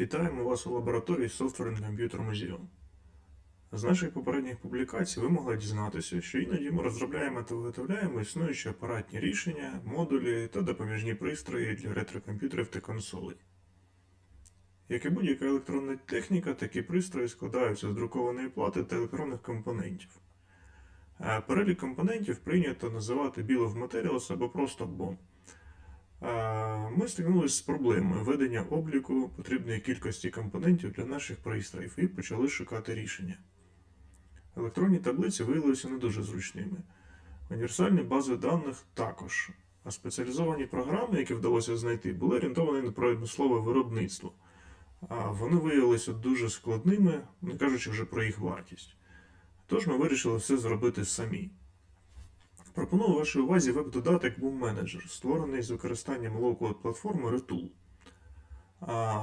Вітаємо вас у лабораторії Software Computer Museum. З наших попередніх публікацій ви могли дізнатися, що іноді ми розробляємо та виготовляємо існуючі апаратні рішення, модулі та допоміжні пристрої для ретрокомп'ютерів та консолей. Як і будь-яка електронна техніка, такі пристрої складаються з друкованої плати та електронних компонентів. А Перелік компонентів прийнято називати Bill of Materials або просто BOM. Ми стикнулися з проблемою ведення обліку потрібної кількості компонентів для наших пристроїв і почали шукати рішення. Електронні таблиці виявилися не дуже зручними. Універсальні бази даних також. А спеціалізовані програми, які вдалося знайти, були орієнтовані на промислове виробництво. А вони виявилися дуже складними, не кажучи вже про їх вартість. Тож ми вирішили все зробити самі. Пропоную вашій увазі веб-додаток Boom Manager, створений з використанням лоу-код платформи Retool.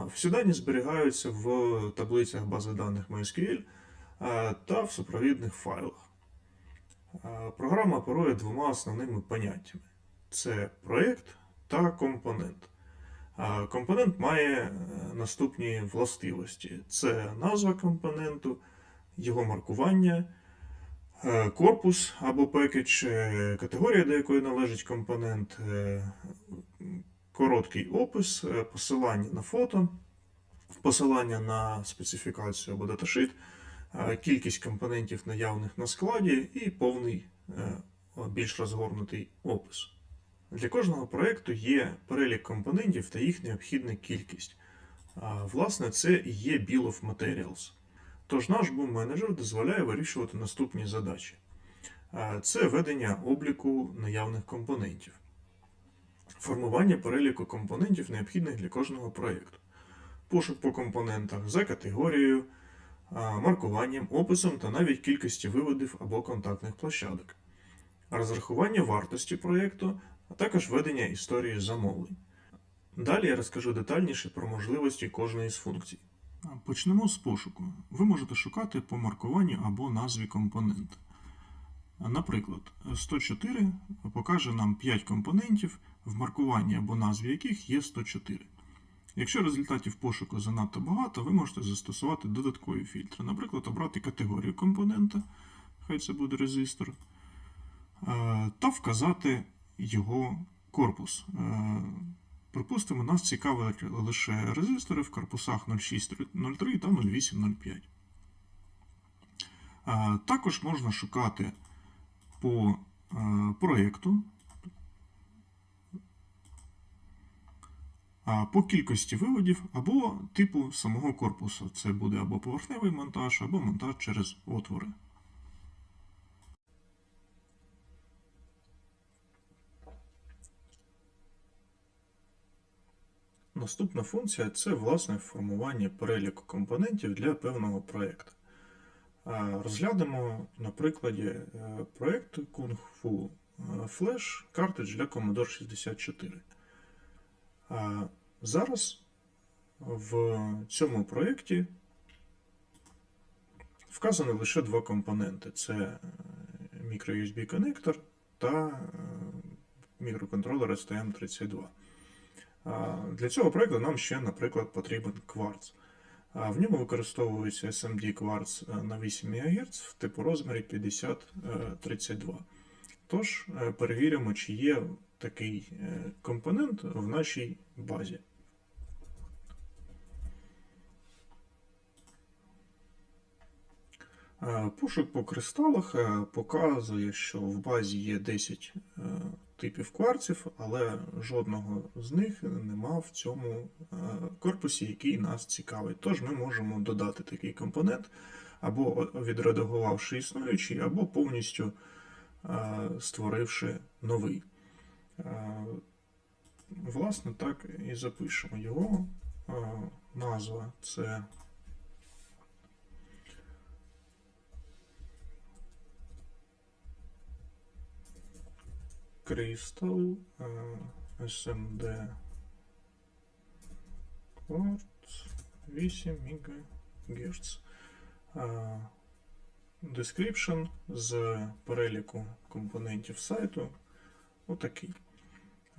Всі дані зберігаються в таблицях бази даних MySQL та в супровідних файлах. Програма оперує двома основними поняттями: це проєкт та компонент. Компонент має е, наступні властивості: це назва компоненту, його маркування. Е, Корпус або пекедж, е, категорія, до якої належить компонент, е, короткий опис, посилання на фото, посилання на специфікацію або даташит, кількість компонентів наявних на складі і повний більш розгорнутий опис. Для кожного проєкту є перелік компонентів та їх необхідна кількість. Власне, це є Bill of Materials. Тож наш Boom менеджер дозволяє вирішувати наступні задачі: це ведення обліку наявних компонентів, формування переліку компонентів, необхідних для кожного проєкту, пошук по компонентах за категорією, маркуванням, описом та навіть кількості виводів або контактних площадок, розрахування вартості проєкту, а також ведення історії замовлень. Далі я розкажу детальніше про можливості кожної з функцій. Почнемо з пошуку. Ви можете шукати по маркуванню або назві компонента. Наприклад, 104 покаже нам 5 компонентів, в маркуванні або назві яких є 104. Якщо результатів пошуку занадто багато, ви можете застосувати додаткові фільтри. Наприклад, обрати категорію компонента, хай це буде резистор, е, та вказати його корпус. Е, Припустимо, нас цікавить лише резистори в корпусах 0603 та 0805. Також можна шукати по е, проєкту, по кількості виводів або типу самого корпусу. Це буде або поверхневий монтаж, або монтаж через отвори. Наступна функція це власне формування переліку компонентів для певного проєкту. Розглянемо на прикладі е, проєкту Kung Fu е, Flash картридж для Commodore 64. Зараз в цьому проєкті вказано лише два компоненти: це microUSB конектор та е, мікроконтролер STM32. Для цього проєкту нам ще, наприклад, потрібен кварц. В ньому використовується SMD кварц е, на 8 МГц в типу розмірі 5032. Тож е, перевіримо, чи є такий е, компонент в нашій базі. Е, Пошук по кристалах е, показує, що в базі є 10 е, типів кварців, але жодного з них нема в цьому е, корпусі, який нас цікавить. Тож ми можемо додати такий компонент, або відредагувавши існуючий, або повністю е, створивши новий. Е, Власне, так і запишемо його. Назва це Crystal е, SMD Quartz 8 МГц. Е, Description з переліку компонентів сайту отакий.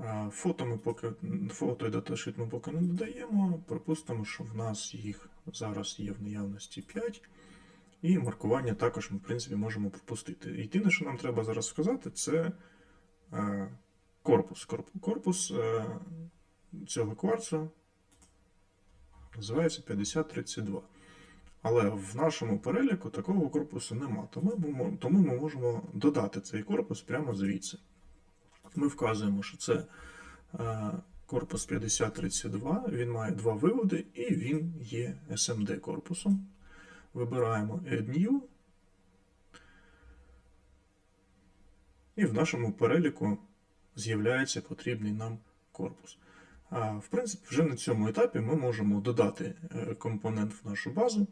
Е, Фото ми поки фото і даташит ми поки не додаємо. Припустимо, що в нас їх зараз є в наявності 5. І маркування також ми, в принципі, можемо пропустити. Єдине, що нам треба зараз сказати, це корпус. Корпус е, цього кварцу називається 5032. Але в нашому переліку такого корпусу нема. Тому ми, можемо додати цей корпус прямо звідси. Ми вказуємо, що це е, корпус 5032, він має два виводи і він є SMD корпусом. Вибираємо Add New. І в нашому переліку з'являється потрібний нам корпус. В принципі, вже на цьому етапі ми можемо додати е, компонент в нашу базу,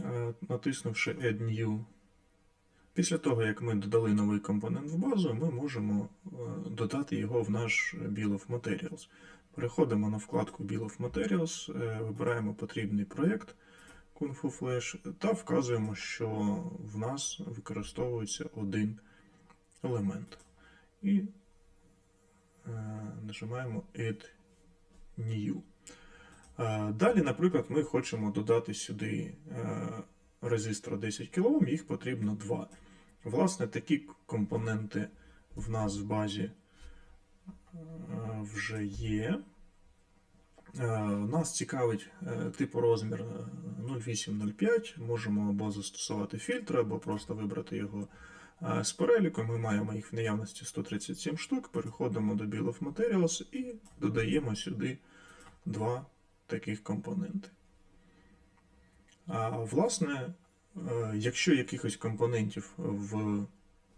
е, натиснувши Add New. Після того, як ми додали новий компонент в базу, ми можемо е, додати його в наш Bill of Materials. Переходимо на вкладку Bill of Materials, вибираємо потрібний проєкт Kung Fu Flash та вказуємо, що в нас використовується один елемент. І е, нажимаємо Add New. Е, Далі, наприклад, ми хочемо додати сюди е, резистор 10 кОм, їх потрібно два. Власне, такі компоненти в нас в базі вже є. Нас цікавить типу розмір е, 0805. Можемо або застосувати фільтр, або просто вибрати його з переліку. Ми маємо їх в наявності 137 штук. Переходимо до Bill of Materials і додаємо сюди два таких компоненти. А, власне, е, якщо якихось компонентів в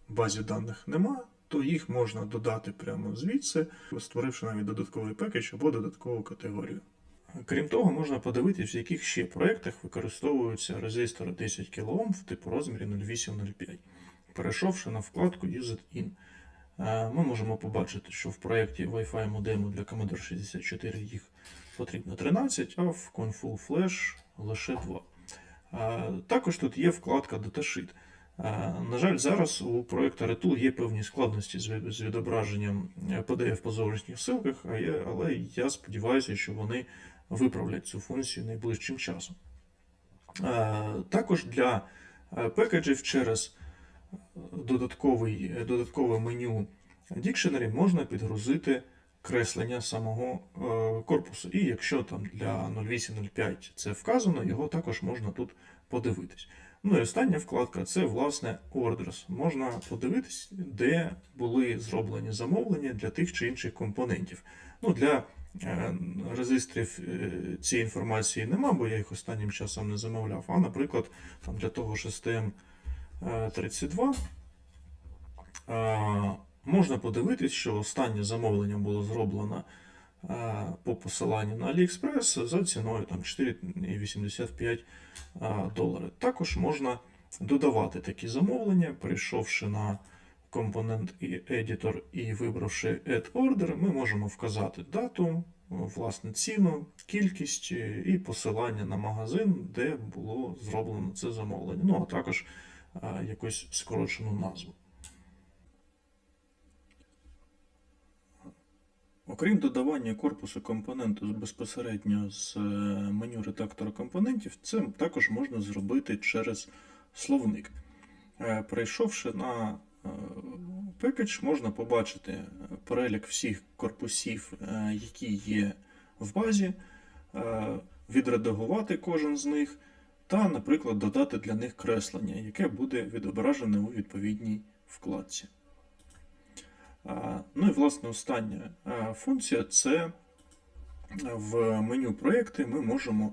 базі даних нема, то їх можна додати прямо звідси, створивши навіть додатковий пекедж або додаткову категорію. Крім того, можна подивитись, в яких ще проєктах використовуються резистори 10 кОм в типу розмірі 0805. Перейшовши на вкладку Use it in, е, ми можемо побачити, що в проєкті Wi-Fi модему для Commodore 64 їх потрібно 13, а в Confull Flash лише 2. Е, Також тут є вкладка Datasheet. Е, На жаль, зараз у проєкту Retool є певні складності з відображенням PDF по зовнішніх ссылках, але я сподіваюся, що вони виправлять цю функцію найближчим часом. Також для пекеджів через додатковий, е, додаткове меню Dictionary можна підгрузити креслення самого е, корпусу. І якщо там для 0805 це вказано, його також можна тут подивитись. Ну і остання вкладка це власне Orders. Можна подивитись, де були зроблені замовлення для тих чи інших компонентів. Ну, для е, резистрів цієї інформації нема, бо я їх останнім часом не замовляв. А, наприклад, там для того ж STM 32 е, можна подивитись, що останнє замовлення було зроблено е, по посиланню на AliExpress за ціною 4,85 е, долари. Також можна додавати такі замовлення, перейшовши на компонент і Editor і вибравши Add Order, ми можемо вказати дату, власне ціну, кількість е, і посилання на магазин, де було зроблено це замовлення. Ну, а також е, якусь скорочену назву. Окрім додавання корпусу компоненту безпосередньо з е, меню редактора компонентів, це також можна зробити через словник. Е, Перейшовши на е, пекедж, можна побачити е, перелік всіх корпусів, е, які є в базі, е, відредагувати кожен з них, та, наприклад, додати для них креслення, яке буде відображене у відповідній вкладці. Ну і власне остання функція це в меню проєкти ми можемо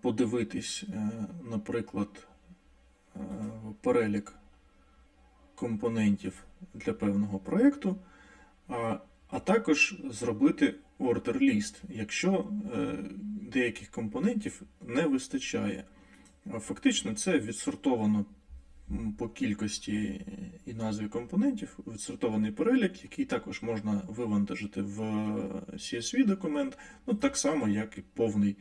подивитись, е, наприклад, перелік компонентів для певного проєкту, а, також зробити order list, якщо е, деяких компонентів не вистачає. Фактично це відсортовано по кількості і назві компонентів, відсортований перелік, який також можна вивантажити в CSV документ, ну так само, як і повний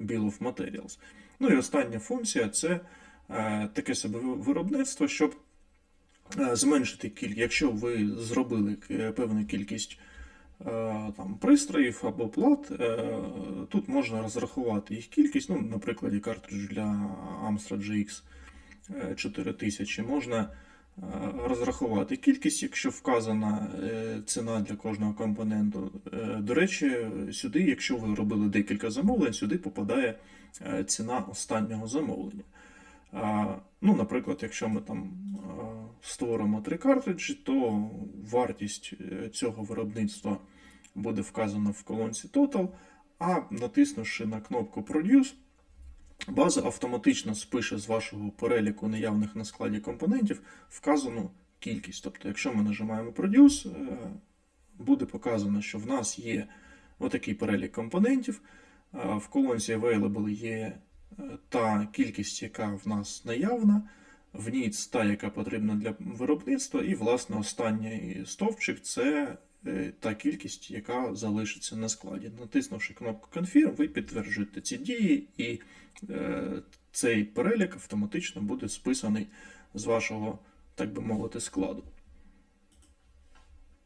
Bill of Materials. Ну і остання функція це е, таке себе виробництво, щоб е, зменшити кількість, якщо ви зробили е, певну кількість е, там, пристроїв або плат, е, тут можна розрахувати їх кількість, ну, на прикладі картриджу для Amstrad GX е, 4000 можна е, розрахувати кількість, якщо вказана е, ціна для кожного компоненту. Е, До речі, сюди, якщо ви робили декілька замовлень, сюди попадає е, ціна останнього замовлення. Ну, наприклад, якщо ми там створимо три картриджі, то вартість е, цього виробництва буде вказана в колонці Total, а натиснувши на кнопку Produce, база автоматично спише з вашого переліку наявних на складі компонентів вказану кількість. Тобто, якщо ми нажимаємо Produce, е, буде показано, що в нас є отакий перелік компонентів. В колонці Available є е, та кількість, яка в нас наявна, в ній та, яка потрібна для виробництва, і, власне, останній стовпчик це е, та кількість, яка залишиться на складі. Натиснувши кнопку Confirm, ви підтверджуєте ці дії, і е, цей перелік автоматично буде списаний з вашого, так би мовити, складу.